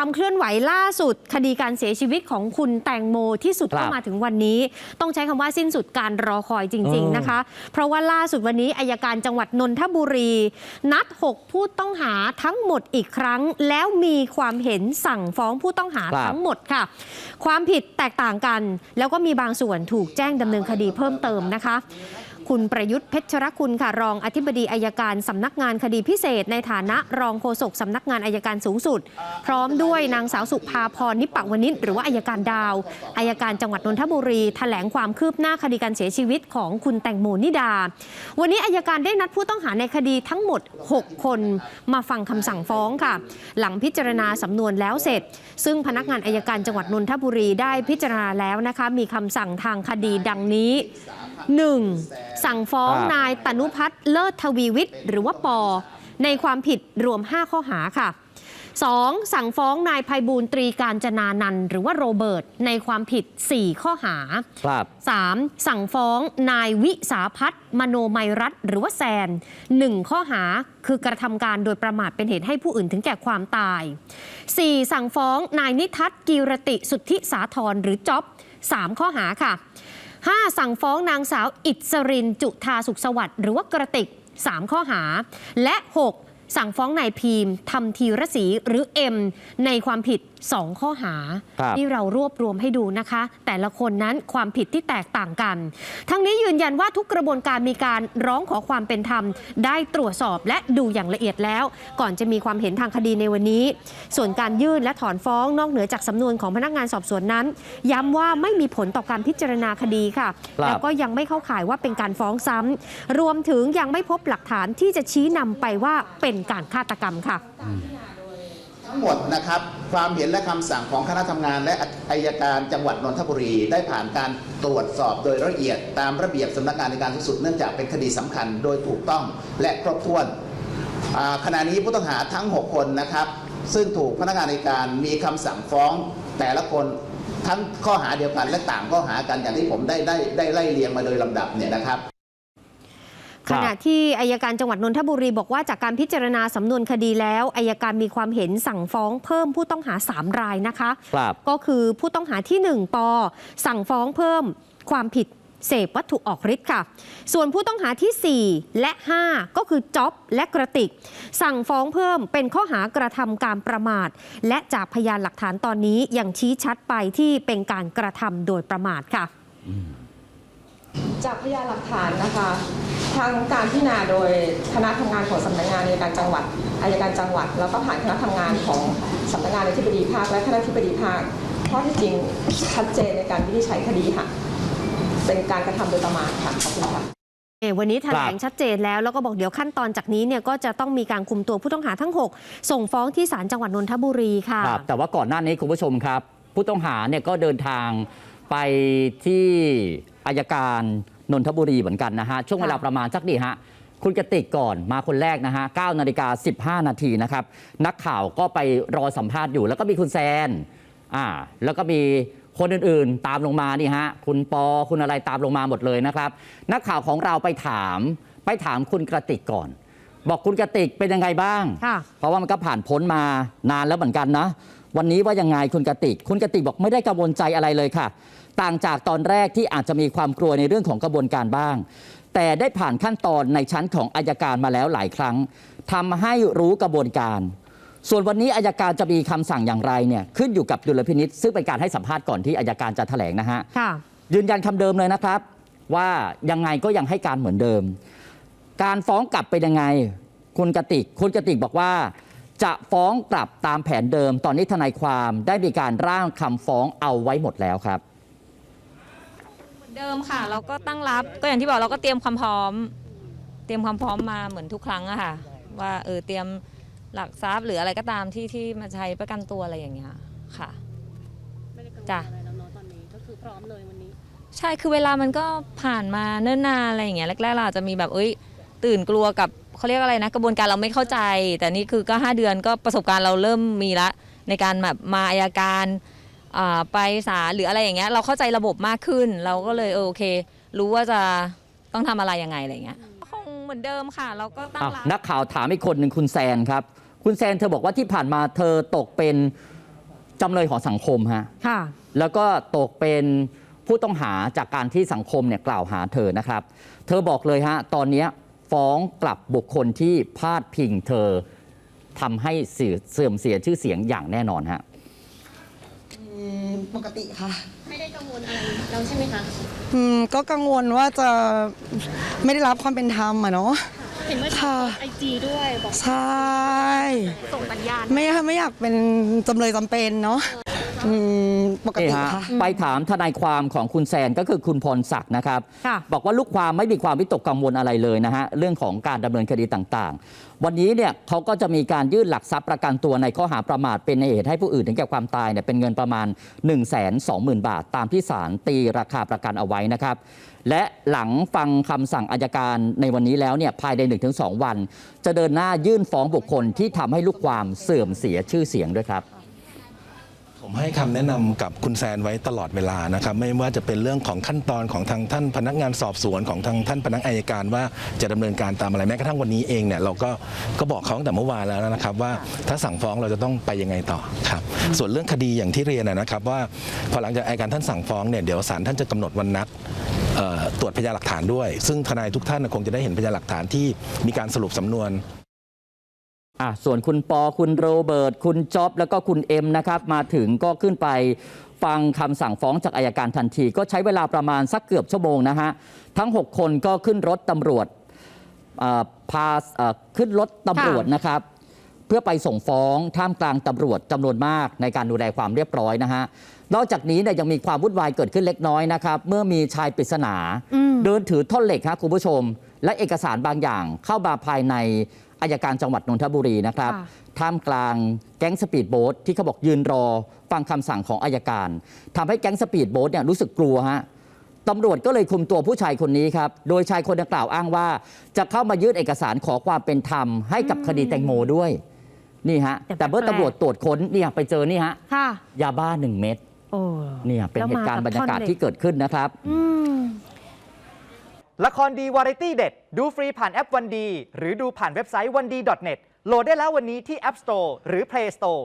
ความเคลื่อนไหวล่าสุด คดีการเสียชีวิตของคุณแตงโมที่สุดครับก็มาถึงวันนี้ ต้องใช้คำว่าสิ้นสุดการรอคอยจริงเออๆนะคะ เพราะว่าล่าสุดวันนี้อายการจังหวัดนนทบุรี นัด 6 ผู้ต้องหาทั้งหมดอีกครั้ง แล้วมีความเห็นสั่งฟ้องผู้ต้องหาครับทั้งหมดค่ะ ความผิดแตกต่างกัน แล้วก็มีบางส่วนถูกแจ้งดำเนินคดีเพิ่มเติมนะคะ คุณประยุทธ์เพชรคุณค่ะรองอธิบดีอายการสำนักงานคดีพิเศษ ในฐานะรองโฆษกสำนักงานอายการสูงสุด พร้อมด้วยนางสาวสุภาพรนิปปะวนิชหรือว่าอายการดาวอายการจังหวัดนนทบุรีแถลงความคืบหน้าคดีการเสียชีวิตของคุณแตงโมนิดา วันนี้อายการได้นัดผู้ต้องหาในคดีทั้งหมด 6 คนมาฟังคำสั่งฟ้องค่ะ หลังพิจารณาสำนวนแล้วเสร็จ ซึ่งพนักงานอายการจังหวัดนนทบุรีได้พิจารณาแล้วนะคะมีคำสั่งทางคดีดังนี้ 1. สั่งฟ้องครับนายตนุพัฒน์เลิศทวีวิทย์หรือว่าปอ ในความผิดรวม 5 ข้อหาค่ะ 2. สั่งฟ้องนายภัยบูลย์ตรีการจนานันท์หรือว่าโรเบิร์ตในความผิด 4 ข้อหา ครับ 3. สั่งฟ้องนายวิสาพัฒน์มโนมัยรัตน์หรือว่าแซน 1 ข้อหาคือกระทำการโดยประมาทเป็นเหตุให้ผู้อื่นถึงแก่ความตาย 4. สั่งฟ้องนายนิทัศน์กีรติสุทธิสาธรหรือจ๊อบ 3 ข้อหาค่ะ 5. สั่งฟ้องนางสาวอิสรินจุธาสุขสวัสดิ์หรือว่ากระติก 3 ข้อหา และ 6. สั่งฟ้องนายพีมทำทีรศรีหรือเอ็มในความผิด2 ข้อหาครับที่เรารวบรวมให้ดูนะคะ แต่ละคนนั้นความผิดที่แตกต่างกัน ทั้งนี้ยืนยันว่าทุกกระบวนการมีการร้องขอความเป็นธรรม ได้ตรวจสอบและดูอย่างละเอียดแล้ว ก่อนจะมีความเห็นทางคดีในวันนี้ ส่วนการยื่นและถอนฟ้องนอกเหนือจากสำนวนของพนักงานสอบสวนนั้น ย้ำว่าไม่มีผลต่อการพิจารณาคดีค่ะครับแล้วก็ยังไม่เข้าข่ายว่าเป็นการฟ้องซ้ำรวมถึงยังไม่พบหลักฐานที่จะชี้นำไปว่าเป็นการฆาตกรรมค่ะ ทั้งหมดนะครับความเห็นและคำสั่งของคณะทำงานและอายการจังหวัดนนทบุรี ได้ผ่านการตรวจสอบโดยละเอียดตามระเบียบสำนักงานในการสูงสุดเนื่องจากเป็นคดีสำคัญโดยถูกต้องและครบถ้วนขณะนี้ผู้ต้องหาทั้ง 6 คนนะครับ ซึ่งถูกพนักงานในการมีคำสั่งฟ้องแต่ละคนทั้งข้อหาเดียวกันและต่างข้อหากันอย่างที่ผมได้ได้ได้ไล่เรียงมาโดยลำดับเนี่ยนะครับ ขณะที่อายการจังหวัดนนทบุรีบอกว่าจากการพิจารณาสำนวนคดีแล้วอายการมีความเห็นสั่งฟ้องเพิ่มผู้ต้องหา 3 รายนะคะครับก็คือผู้ต้องหาที่ 1 ปอ สั่งฟ้องเพิ่มความผิดเสพวัตถุออกฤทธิ์ค่ะ ส่วนผู้ต้องหาทีสี่4 และ 5 ก็คือจ๊อบและกระติก สั่งฟ้องเพิ่มเป็นข้อหากระทำการประมาท และจากพยานหลักฐานตอนนี้ยังชี้ชัดไปที่เป็นการกระทำโดยประมาทค่ะ จากพยานหลักฐานนะคะ ทางการพิจารณาโดยคณะทำงานของสำนักงานอัยการจังหวัดอายการจังหวัด แล้วก็ผ่านคณะทำงานของสำนักงานอธิบดีภาคและคณะอธิบดีภาคข้อที่จริงชัดเจนในการวินิจฉัยคดีค่ะ เป็นการกระทำโดยประมาทค่ะขอบคุณค่ะเอ่อวันนี้แถลงครับชัดเจนแล้วแล้วก็บอกเดี๋ยวขั้นตอนจากนี้เนี่ยก็จะต้องมีการคุมตัวผู้ต้องหาทั้ง 6 ส่งฟ้องที่ศาลจังหวัดนนทบุรีค่ะครับแต่ว่าก่อนหน้านี้คุณผู้ชมครับ ผู้ต้องหาเนี่ยก็เดินทางไปที่อายการ นนทบุรีเหมือนกันนะฮะช่วงเวลาค่ะประมาณสักดีฮะคุณกติกก่อนมาคนแรกนะฮะ9นาฬิกา15 นาทีนะครับ นักข่าวก็ไปรอสัมภาษณ์อยู่ แล้วก็มีคุณแซนอ่าแล้วก็มีคนอื่นๆ ตามลงมานี่ฮะคุณปอคุณอะไรตามลงมาหมดเลยนะครับ นักข่าวของเราไปถาม ไปถามคุณกระติกก่อน บอกคุณกระติกเป็นยังไงบ้างค่ะเพราะว่ามันก็ผ่านพ้นมานานแล้วเหมือนกันนะ วันนี้ว่ายังไงคุณกติก คุณกติกบอกไม่ได้กังวลใจอะไรเลยค่ะ ต่างจากตอนแรกที่อาจจะมีความกลัวในเรื่องของกระบวนการบ้าง แต่ได้ผ่านขั้นตอนในชั้นของอายการมาแล้วหลายครั้งทำให้รู้กระบวนการ ส่วนวันนี้อายการจะมีคำสั่งอย่างไรเนี่ยขึ้นอยู่กับดุลพินิษซึ่งเป็นการให้สัมภาษณ์ก่อนที่อายการจะแถลงนะฮะค่ะยืนยันคำเดิมเลยนะครับ ว่ายังไงก็ยังให้การเหมือนเดิม การฟ้องกลับเป็นยังไงคุณกติกคุณกติกบอกว่าจะฟ้องกลับตามแผนเดิม ตอนนี้ทนายความได้มีการร่างคำฟ้องเอาไว้หมดแล้วครับ เหมือนเดิมค่ะ เราก็ตั้งรับก็อย่างที่บอกเราก็เตรียมความพร้อม เตรียมความพร้อมมาเหมือนทุกครั้งอะค่ะ ว่าเออเตรียมหลักทรัพย์หรืออะไรก็ตามที่ที่มาใช้ประกันตัวอะไรอย่างเงี้ยค่ะ ไม่ได้กังวลจ้ะ อะไรแล้วเนาะตอนนี้ก็คือพร้อมเลยวันนี้ใช่คือเวลามันก็ผ่านมาเนิ่นนานอะไรอย่างเงี้ยแรกๆเราอาจจะมีแบบเอ้ยตื่นกลัวกับเขาเรียกอะไรนะ กระบวนการเราไม่เข้าใจ แต่นี่คือก็ 5 เดือนก็ประสบการณ์เราเริ่มมีละ ในการแบบมาอายการอ่า ไปศาลหรืออะไรอย่างเงี้ยเราเข้าใจระบบมากขึ้น เราก็เลยเออโอเค รู้ว่าจะต้องทำอะไรยังไงอะไรอย่างเงี้ยคงเหมือนเดิมค่ะ เราก็ตั้งอ้าวรับนักข่าวถามอีกคนหนึ่งคุณแซนครับ คุณแซนเธอบอกว่าที่ผ่านมาเธอตกเป็นจำเลยของสังคมฮะค่ะแล้วก็ตกเป็นผู้ต้องหาจากการที่สังคมเนี่ยกล่าวหาเธอนะครับ เธอบอกเลยฮะตอนเนี้ยฟ้องกลับบุคคลที่พาดพิงเธอทำให้เสื่อเสื่อมเสียชื่อเสียงอย่างแน่นอนฮะอืม ปกติค่ะ ไม่ได้กังวลอะไรแล้วใช่ไหมคะ อืมก็กังวลว่าจะไม่ได้รับความเป็นธรรมอะเนาะ เห็นเมื่อค่ะเช้าไอจีด้วยบอกใช่ ส่งสัญญาณ ไม่ไม่อยากเป็นจำเลยจำเป็นเนาะ อืมปกนี่ติฮะค่ะ ไปถามทนายความของคุณแซนก็คือคุณพรศักดิ์นะครับ ค่ะ บอกว่าลูกความไม่มีความวิตกกังวลอะไรเลยนะฮะเรื่องของการดำเนินคดีต่างๆ วันนี้เนี่ยเขาก็จะมีการยื่นหลักทรัพย์ประกันตัวในข้อหาประมาทเป็นเหตุให้ผู้อื่นถึงแก่ความตายเนี่ยเป็นเงินประมาณ 1 2 0 0 0 0 บาท ตามที่ศาลตีราคาประกันเอาไว้นะครับ และหลังฟังคำสั่งอายการในวันนี้แล้วเนี่ยภายใน 1-2 วัน จะเดินหน้ายื่นฟ้องบุคคลที่ทำให้ลูกความเสื่อมเสียชื่อเสียงด้วยครับ ผมให้คำแนะนำกับคุณแซนไว้ตลอดเวลานะครับไม่ว่าจะเป็นเรื่องของขั้นตอนของทางท่านพนักงานสอบสวนของทางท่านพนักงานอัยการว่าจะดำเนินการตามอะไรแม้กระทั่งวันนี้เองเนี่ยเราก็ก็บอกเขาตั้งแต่เมื่อวานแล้วนะครับว่าถ้าสั่งฟ้องเราจะต้องไปยังไงต่อครับส่วนเรื่องคดีอย่างที่เรียนนะครับว่าพอหลังจากอัยการท่านสั่งฟ้องเนี่ยเดี๋ยวศาลท่านจะกำหนดวันนัดตรวจพยานหลักฐานด้วย ซึ่งทนายทุกท่านคงจะได้เห็นพยานหลักฐานที่มีการสรุปสำนวน อะส่วนคุณปอคุณโรเบิร์ตคุณจ๊อบแล้วก็คุณเอ็มนะครับมาถึงก็ขึ้นไปฟังคำสั่งฟ้องจากอายการทันที ก็ใช้เวลาประมาณสักเกือบชั่วโมงนะฮะทั้ง 6 คนก็ขึ้นรถตำรวจเอ่อพาเอ่อขึ้นรถตำรวจนะครับเพื่อไปส่งฟ้องท่ามกลางตำรวจจำนวนมากในการดูแลความเรียบร้อยนะฮะนอกจากนี้เนี่ยยังมีความวุ่นวายเกิดขึ้นเล็กน้อยนะครับเมื่อมีชายปริศนาอืมเดินถือท่อนเหล็กครับคุณผู้ชม และเอกสารบางอย่างเข้ามาภายใน อายการจังหวัดนนทบุรีนะครับค่ะท่ามกลางแก๊งสปีดโบ๊ทที่เขาบอกยืนรอฟังคำสั่งของอายการทำให้แก๊งสปีดโบ๊ทเนี่ยรู้สึกกลัวฮะตำรวจก็เลยคุมตัวผู้ชายคนนี้ครับ โดยชายคนดังกล่าวอ้างว่า จะเข้ามายื่นเอกสารขอความเป็นธรรมให้กับคดีแตงโมด้วยนี่ฮะแต่แต่เมื่อแปลกตำรวจตรวจค้นเนี่ยไปเจอนี่ฮะค่ะยาบ้าหนึ่งเม็ดโอ้เนี่ยเป็นแล้วเหตุการณ์มากับบรรยากาศท่อนเหล็กที่เกิดขึ้นนะครับอืม ละครดีวาไรตี้เด็ด ดูฟรีผ่านแอปวันดี หรือดูผ่านเว็บไซต์วันดี .net โหลดได้แล้ววันนี้ที่ App Store หรือ Play Store